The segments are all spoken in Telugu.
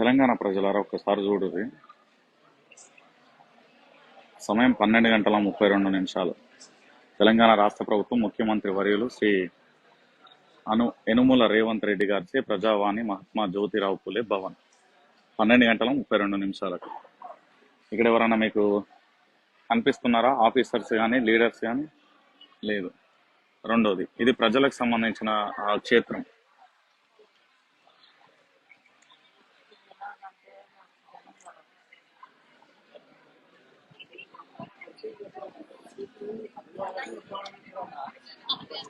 తెలంగాణ ప్రజలారా ఒక్కసారి చూడుర్రి. సమయం పన్నెండు గంటల ముప్పై రెండు నిమిషాలు. తెలంగాణ రాష్ట్ర ప్రభుత్వం ముఖ్యమంత్రి వర్యులు శ్రీ అను ఎనుముల రేవంత్ రెడ్డి గారిచే ప్రజావాణి మహాత్మా జ్యోతిరావు పులే భవన్. పన్నెండు గంటల ముప్పై రెండు నిమిషాలకు. ఇక్కడ ఎవరైనా మీకు కనిపిస్తున్నారా? ఆఫీసర్స్ కానీ లీడర్స్ కానీ లేదు. రెండోది ఇది ప్రజలకు సంబంధించిన క్షేత్రం. 啊。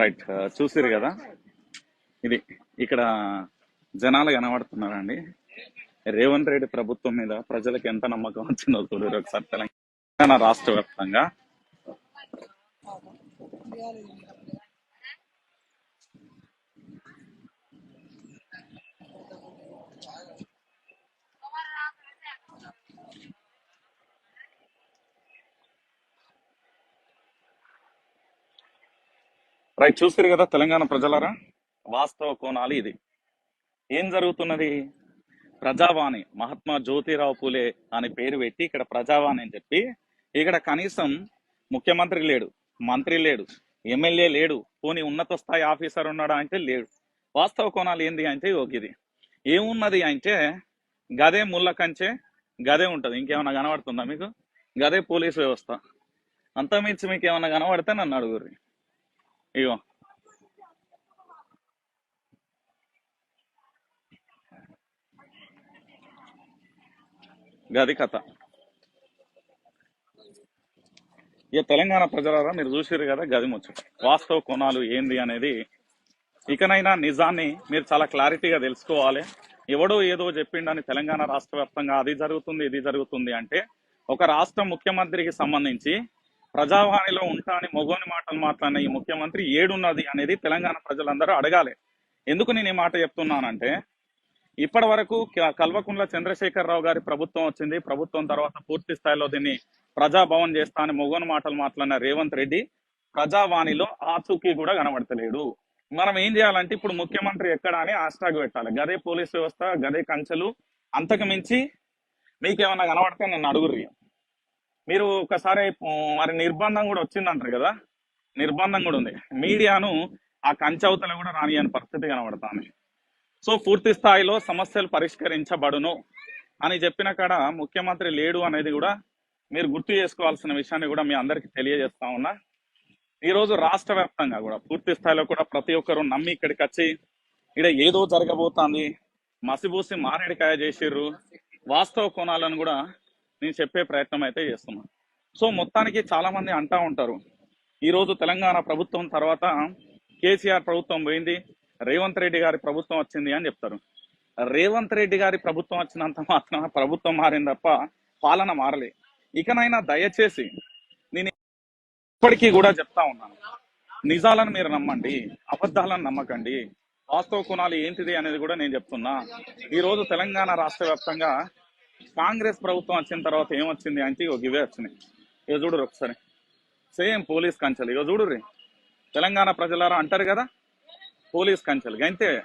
రైట్ చూసిరు కదా? ఇది ఇక్కడ జనాలు కనబడుతున్నారండి. రేవంత్ రెడ్డి ప్రభుత్వం మీద ప్రజలకు ఎంత నమ్మకం వచ్చిందో చూడరు ఒకసారి తెలంగాణ రాష్ట్ర వ్యాప్తంగా. రైట్ చూస్తారు కదా తెలంగాణ ప్రజలరా? వాస్తవ కోణాలు ఇది. ఏం జరుగుతున్నది? ప్రజావాణి మహాత్మా జ్యోతిరావు పూలే అని పేరు పెట్టి ఇక్కడ ప్రజావాణి అని చెప్పి ఇక్కడ కనీసం ముఖ్యమంత్రి లేడు మంత్రి లేడు ఎమ్మెల్యే లేడు పోనీ ఉన్నత స్థాయి ఆఫీసర్ ఉన్నాడా అంటే లేడు. వాస్తవ కోణాలు ఏంది అంటే ఒక ఇది ఏమున్నది అంటే గదే ముళ్ళ కంచే గదే ఉంటది. ఇంకేమైనా కనబడుతుందా మీకు? గదే పోలీస్ వ్యవస్థ. అంతమించి మీకు ఏమైనా కనబడితే నన్ను అడుగురి ఇగో. గది కథ. ఇక తెలంగాణ ప్రజలారా మీరు చూసారు కదా గది ముచ్చట. వాస్తవ కోణాలు ఏంది అనేది ఇకనైనా నిజాన్ని మీరు చాలా క్లారిటీగా తెలుసుకోవాలి. ఎవడో ఏదో చెప్పిండని తెలంగాణ రాష్ట్ర వ్యాప్తంగా అది జరుగుతుంది ఇది జరుగుతుంది అంటే ఒక రాష్ట్ర ముఖ్యమంత్రికి సంబంధించి ప్రజావాణిలో ఉంటా అని మొగోని మాటలు మాట్లాడిన ఈ ముఖ్యమంత్రి ఏడున్నది అనేది తెలంగాణ ప్రజలందరూ అడగాలి. ఎందుకు నేను ఈ మాట చెప్తున్నానంటే ఇప్పటి వరకు కల్వకుంట్ల చంద్రశేఖరరావు గారి ప్రభుత్వం వచ్చింది. ప్రభుత్వం తర్వాత పూర్తి స్థాయిలో దీన్ని ప్రజాభవన్ చేస్తా అని మొగోని మాటలు మాట్లాడిన రేవంత్ రెడ్డి ప్రజావాణిలో ఆచూకీ కూడా కనబడతలేడు. మనం ఏం చేయాలంటే ఇప్పుడు ముఖ్యమంత్రి ఎక్కడ అని హ్యాష్టాగ్ పెట్టాలి. గదే పోలీస్ వ్యవస్థ గదే కంచెలు అంతకు మించి మీకేమన్నా కనబడితే నన్ను అడుగురు మీరు ఒకసారి మరి నిర్బంధం కూడా వచ్చిందంటారు కదా? నిర్బంధం కూడా ఉంది. మీడియాను ఆ కంచవతలు కూడా రానియని పరిస్థితి కనబడతాను సో పూర్తి స్థాయిలో సమస్యలు పరిష్కరించబడును అని చెప్పిన కాడ ముఖ్యమంత్రి లేడు అనేది కూడా మీరు గుర్తు చేసుకోవాల్సిన విషయాన్ని కూడా మీ అందరికీ తెలియజేస్తా ఉన్నా. ఈ రోజు రాష్ట్ర వ్యాప్తంగా కూడా పూర్తి స్థాయిలో కూడా ప్రతి ఒక్కరు నమ్మి ఇక్కడికి వచ్చి ఇక్కడ ఏదో జరగబోతాంది మసిబూసి మారేడికాయ చేసిర్రు వాస్తవ కోణాలను కూడా నేను చెప్పే ప్రయత్నం అయితే చేస్తున్నా సో మొత్తానికి చాలా మంది అంటా ఉంటారు ఈ రోజు తెలంగాణ ప్రభుత్వం తర్వాత కేసీఆర్ ప్రభుత్వం పోయింది రేవంత్ రెడ్డి గారి ప్రభుత్వం వచ్చింది అని చెప్తారు. రేవంత్ రెడ్డి గారి ప్రభుత్వం వచ్చినంత మాత్రం ప్రభుత్వం మారింది తప్ప పాలన మారలే. ఇకనైనా దయచేసి నేను ఇప్పటికీ కూడా చెప్తా ఉన్నాను. నిజాలను మీరు నమ్మండి అబద్ధాలను నమ్మకండి. వాస్తవ కుణాలు ఏంటిది అనేది కూడా నేను చెప్తున్నా. ఈ రోజు తెలంగాణ రాష్ట్ర వ్యాప్తంగా కాంగ్రెస్ ప్రభుత్వం వచ్చిన తర్వాత ఏమొచ్చింది అంటే ఇక ఇవే వచ్చినాయి. ఇక చూడరు ఒకసారి. సేమ్ పోలీస్ కంచెలు. ఇక చూడుర్రి. తెలంగాణ ప్రజలారా అంటారు కదా పోలీస్ కంచెలు. అంతే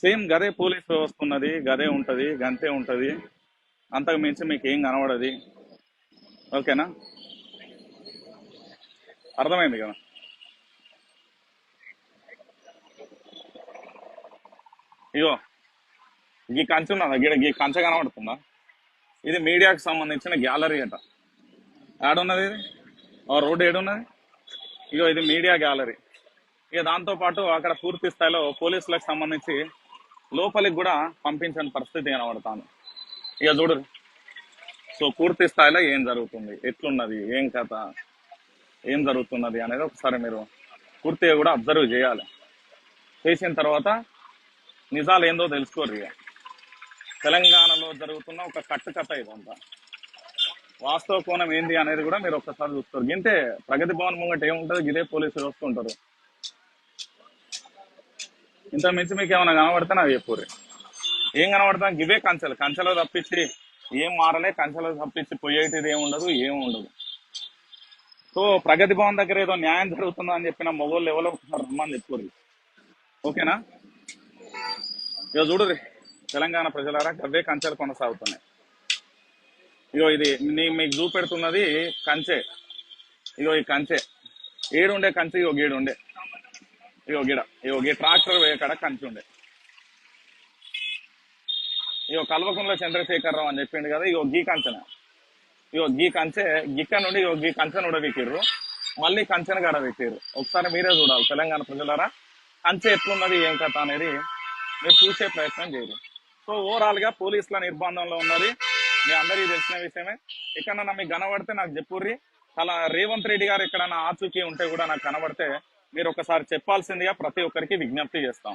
సేమ్ గదే పోలీస్ వ్యవస్థ ఉన్నది గదే ఉంటది గంతే ఉంటది. అంతకు మించి మీకు ఏం కనబడది. ఓకేనా? అర్థమైంది కదా? ఇగో ఈ కంచె ఉన్నదా? గిడ ఈ కంచె కనబడుతుందా? ఇది మీడియాకు సంబంధించిన గ్యాలరీ అట. ఏడున్నది ఇది? ఆ రోడ్ ఏడున్నది? ఇగో ఇది మీడియా గ్యాలరీ. ఇక దాంతో పాటు అక్కడ పూర్తి స్థాయిలో పోలీసులకు సంబంధించి లోపలికి కూడా పంపించని పరిస్థితి కనబడతాను ఇక చూడు. సో పూర్తి స్థాయిలో ఏం జరుగుతుంది? ఎట్లున్నది? ఏం కథ? ఏం జరుగుతున్నది అనేది ఒకసారి మీరు పూర్తిగా కూడా అబ్జర్వ్ చేయాలి. చేసిన తర్వాత నిజాలు ఏందో తెలుసుకోరు ఇక తెలంగాణలో జరుగుతున్న ఒక కట్టుకథ ఇదంతా. వాస్తవ కోణం ఏంది అనేది కూడా మీరు ఒక్కసారి చూస్తారు. గింతే ప్రగతి భవన్ ముంగట ఏముంటది ఇదే పోలీసులు వస్తుంటారు ఇంత మించి మీకు ఏమైనా కనబడితే నాకు చెప్పుర్రి ఏం కనబడతాం? ఇవే కంచెలు. కంచెలో తప్పించి ఏం మారలే. కంచెలో తప్పించి పోయేటిది ఏమి ఉండదు ఏమి ఉండదు సో ప్రగతి భవన్ దగ్గర ఏదో న్యాయం జరుగుతుందా అని చెప్పిన మొగోళ్ళు ఎవరో ఒకసారి రమ్మని చెప్పుర్రి. ఓకేనా? ఇక చూడుర్రి. తెలంగాణ ప్రజలారా గవ్వే కంచెలు కొనసాగుతున్నాయి. ఇగో ఇది మీకు చూపెడుతున్నది కంచె. ఇగో ఈ కంచె. ఏడుండే కంచె ఇగో గీడుండే. ఇగో గిడ ఇగో గీ ట్రాక్టర్ వేయకడ కంచె ఉండే ఇగో కల్వకుంట్ల చంద్రశేఖరరావు అని చెప్పిండు కదా ఇగో గీ కంచెన. ఇగో గీ కంచె గిక్క నుండి ఇగో గీ కంచెను ఉడబెట్టిర్రు. మళ్ళీ కంచెను గడబెట్టిర్రు ఒకసారి మీరే చూడాలి తెలంగాణ ప్రజలారా. కంచె ఎట్లున్నది ఏం కథ అనేది మీరు చూసే ప్రయత్నం చేయరు. సో ఓవరాల్గా పోలీసుల నిర్బంధంలో ఉన్నది. మీ అందరికీ తెలిసిన విషయమే. ఎక్కడన్నా మీకు కనబడితే నాకు చెప్పుర్రి. అలా రేవంత్ రెడ్డి గారు ఎక్కడన్నా ఆచూకీ ఉంటే కూడా నాకు కనబడితే మీరు ఒకసారి చెప్పాల్సిందిగా ప్రతి ఒక్కరికి విజ్ఞప్తి చేస్తాం.